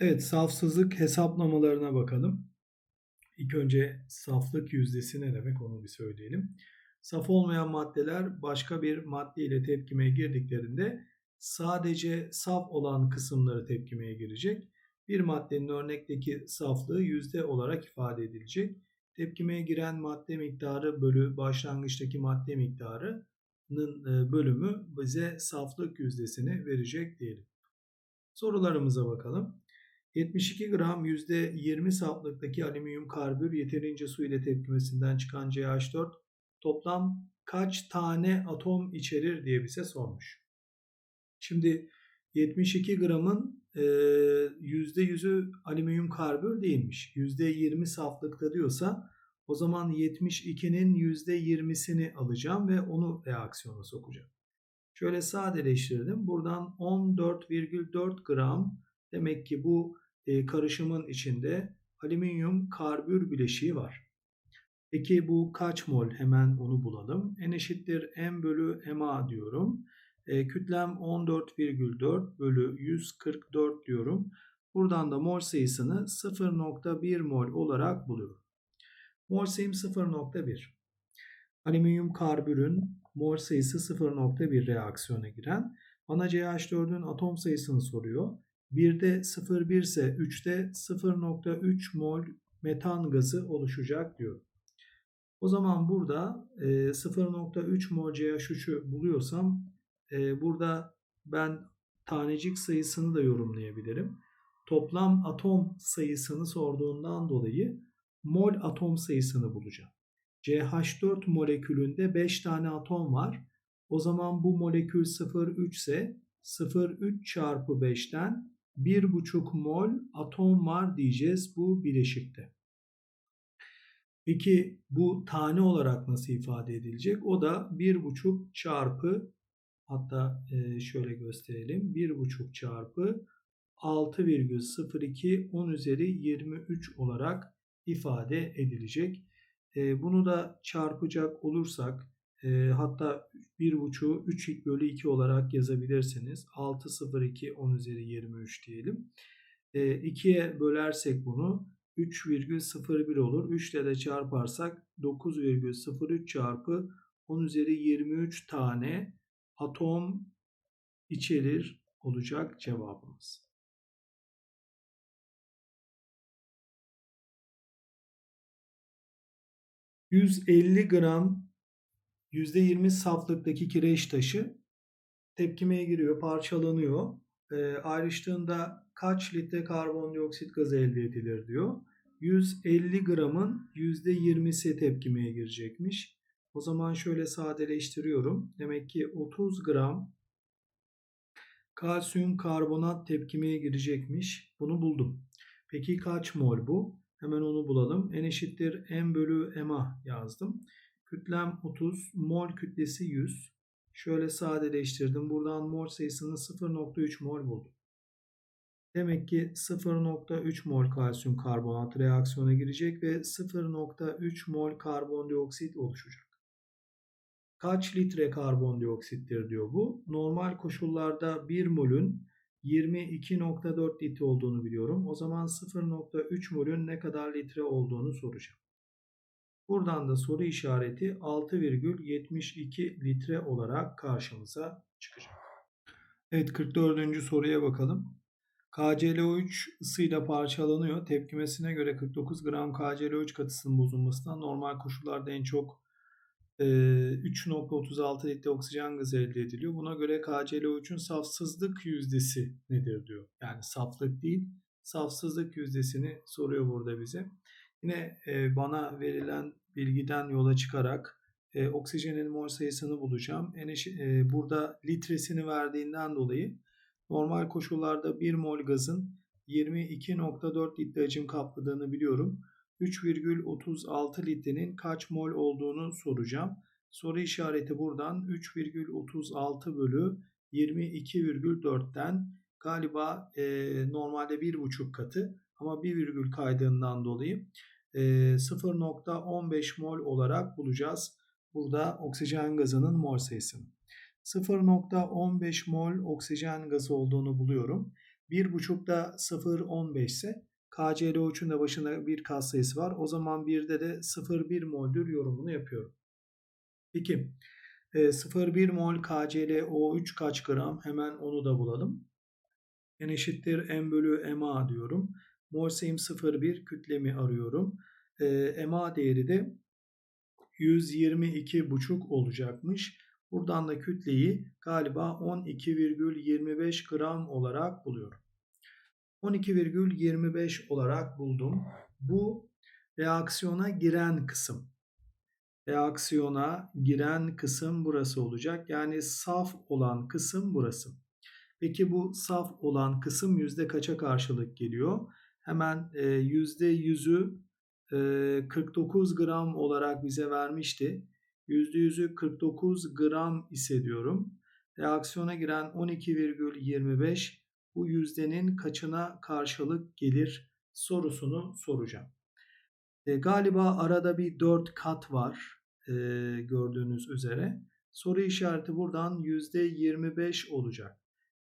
Evet, safsızlık hesaplamalarına bakalım. İlk önce saflık yüzdesi ne demek onu bir söyleyelim. Saf olmayan maddeler başka bir madde ile tepkimeye girdiklerinde sadece saf olan kısımları tepkimeye girecek. Bir maddenin örnekteki saflığı yüzde olarak ifade edilecek. Tepkimeye giren madde miktarı bölü başlangıçtaki madde miktarının e, bölümü bize saflık yüzdesini verecek diyelim. Sorularımıza bakalım. 72 gram %20 saflıktaki alüminyum karbür yeterince su ile tepkimesinden çıkan CH4 toplam kaç tane atom içerir diye bize sormuş. Şimdi 72 gramın %100'ü alüminyum karbür değilmiş. %20 saflıkta diyorsa o zaman 72'nin %20'sini alacağım ve onu reaksiyona sokacağım. Şöyle sadeleştirdim. Buradan 14,4 gram demek ki bu e, karışımın içinde alüminyum karbür bileşiği var. Peki bu kaç mol? Hemen onu bulalım. N eşittir M bölü MA diyorum. E, kütlem 14,4 bölü 144 diyorum. Buradan da mol sayısını 0.1 mol olarak buluyorum. Mol sayım 0.1. Alüminyum karbürün mol sayısı 0.1 reaksiyona giren. Bana CH4'ün atom sayısını soruyor. 1'de 0,1 ise 3'te 0,3 mol metan gazı oluşacak diyor. O zaman burada 0,3 mol CH3'ü buluyorsam e, burada ben tanecik sayısını da yorumlayabilirim. Toplam atom sayısını sorduğundan dolayı mol atom sayısını bulacağım. CH4 molekülünde 5 tane atom var. O zaman bu molekül 0,3 ise 0,3 çarpı 5'ten 1,5 mol atom var diyeceğiz bu bileşikte. Peki bu tane olarak nasıl ifade edilecek? O da 1,5 çarpı hatta e, şöyle gösterelim. 1,5 çarpı 6,02 10 üzeri 23 olarak ifade edilecek. E, bunu da çarpacak olursak e, hatta 1.5'u 3 bölü 2 olarak yazabilirsiniz. 6 0 2 10 üzeri 23 diyelim. E, 2'ye bölersek bunu 3,01 olur. 3 ile de çarparsak 9,03 çarpı 10 üzeri 23 tane atom içerir olacak cevabımız. ...150 gram %20 saflıktaki kireç taşı tepkimeye giriyor, parçalanıyor. E, ayrıştığında kaç litre karbondioksit gazı elde edilir diyor. 150 gramın %20'si tepkimeye girecekmiş. O zaman şöyle sadeleştiriyorum. Demek ki 30 gram kalsiyum karbonat tepkimeye girecekmiş. Bunu buldum. Peki kaç mol bu? Hemen onu bulalım. N eşittir M bölü MA yazdım. Kütlem 30, mol kütlesi 100. Şöyle sadeleştirdim. Buradan mol sayısını 0.3 mol buldum. Demek ki 0.3 mol kalsiyum karbonat reaksiyona girecek ve 0.3 mol karbondioksit oluşacak. Kaç litre karbondioksittir diyor bu. Normal koşullarda 1 molün 22.4 litre olduğunu biliyorum. O zaman 0.3 molün ne kadar litre olduğunu soracağım. Buradan da soru işareti 6,72 litre olarak karşımıza çıkacak. Evet 44. soruya bakalım. KClO3 ısıyla parçalanıyor. Tepkimesine göre 49 gram KClO3 katısının bozulmasından normal koşullarda en çok 3.36 litre oksijen gazı elde ediliyor. Buna göre KClO3'ün safsızlık yüzdesi nedir diyor. Yani saflık değil, safsızlık yüzdesini soruyor burada bize. Yine e, bana verilen bilgiden yola çıkarak e, oksijenin mol sayısını bulacağım. E, burada litresini verdiğinden dolayı normal koşullarda 1 mol gazın 22.4 litre hacim kapladığını biliyorum. 3,36 litrenin kaç mol olduğunu soracağım. Soru işareti buradan 3,36 bölü 22,4'ten galiba e, normalde 1,5 katı ama bir virgül kaydığından dolayı 0.15 mol olarak bulacağız. Burada oksijen gazının mol sayısını. 0.15 mol oksijen gazı olduğunu buluyorum. 1.5'da 0.15 ise KClO3'ün de başında bir katsayısı var. O zaman 1'de de 0.1 moldür yorumunu yapıyorum. Peki 0.1 mol KClO3 kaç gram? Hemen onu da bulalım. N eşittir M bölü MA diyorum. Mol sayım 0.1 kütlemi arıyorum. MA değeri de 122,5 olacakmış. Buradan da kütleyi galiba 12,25 gram olarak buluyorum. 12,25 olarak buldum. Bu reaksiyona giren kısım. Reaksiyona giren kısım burası olacak. Yani saf olan kısım burası. Peki bu saf olan kısım yüzde kaça karşılık geliyor? Hemen e, yüzde yüzü 49 gram olarak bize vermişti. %100'ü 49 gram ise diyorum. Reaksiyona giren 12,25 bu yüzdenin kaçına karşılık gelir sorusunu soracağım. E, galiba arada bir 4 kat var e, gördüğünüz üzere. Soru işareti buradan %25 olacak.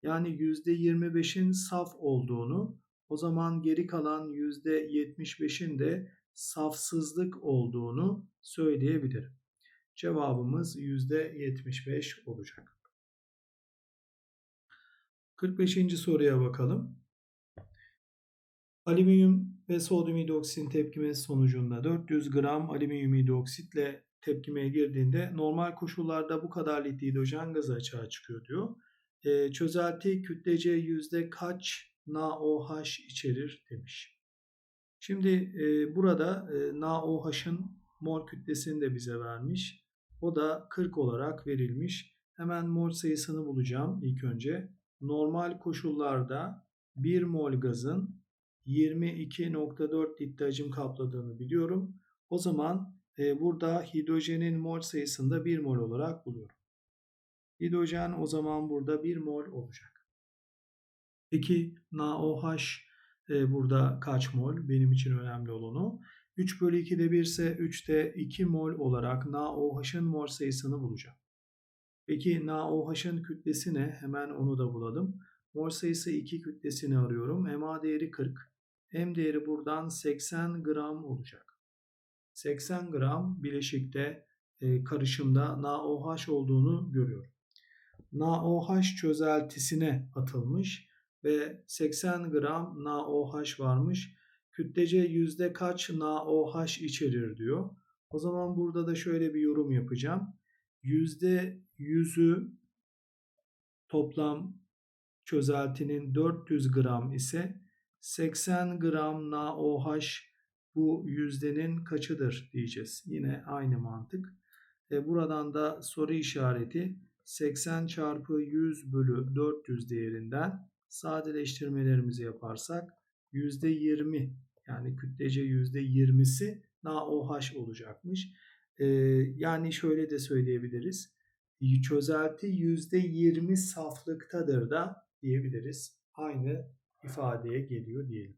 Yani %25'in saf olduğunu o zaman geri kalan %75'in de safsızlık olduğunu söyleyebilirim. Cevabımız %75 olacak. 45. soruya bakalım. Alüminyum ve sodyum hidroksit tepkimesi sonucunda 400 gram alüminyum hidroksitle tepkimeye girdiğinde normal koşullarda bu kadar hidrojen gazı açığa çıkıyor diyor. E, çözelti kütlece yüzde kaç NaOH içerir demiş. Şimdi e, burada e, NaOH'ın mol kütlesini de bize vermiş. O da 40 olarak verilmiş. Hemen mol sayısını bulacağım ilk önce. Normal koşullarda 1 mol gazın 22.4 litre hacim kapladığını biliyorum. O zaman e, burada hidrojenin mol sayısını da 1 mol olarak buluyorum. Hidrojen o zaman burada 1 mol olacak. Peki NaOH e, burada kaç mol? Benim için önemli olanı. 3 bölü 2'de 1 ise 3'te 2 mol olarak NaOH'ın mol sayısını bulacağım. Peki NaOH'ın kütlesi ne? Hemen onu da bulalım. Mol sayısı 2 kütlesini arıyorum. MA değeri 40. M değeri buradan 80 gram olacak. 80 gram bileşikte e, karışımda NaOH olduğunu görüyorum. NaOH çözeltisine atılmış ve 80 gram NaOH varmış. Kütlece yüzde kaç NaOH içerir diyor. O zaman burada da şöyle bir yorum yapacağım. Yüzde yüzü toplam çözeltinin 400 gram ise 80 gram NaOH bu yüzdenin kaçıdır diyeceğiz. Yine aynı mantık. E buradan da soru işareti 80 çarpı 100 bölü 400 değerinden sadeleştirmelerimizi yaparsak %20 yani kütlece %20'si NaOH olacakmış. Yani şöyle de söyleyebiliriz. Çözelti %20 saflıktadır da diyebiliriz. Aynı ifadeye geliyor diyelim.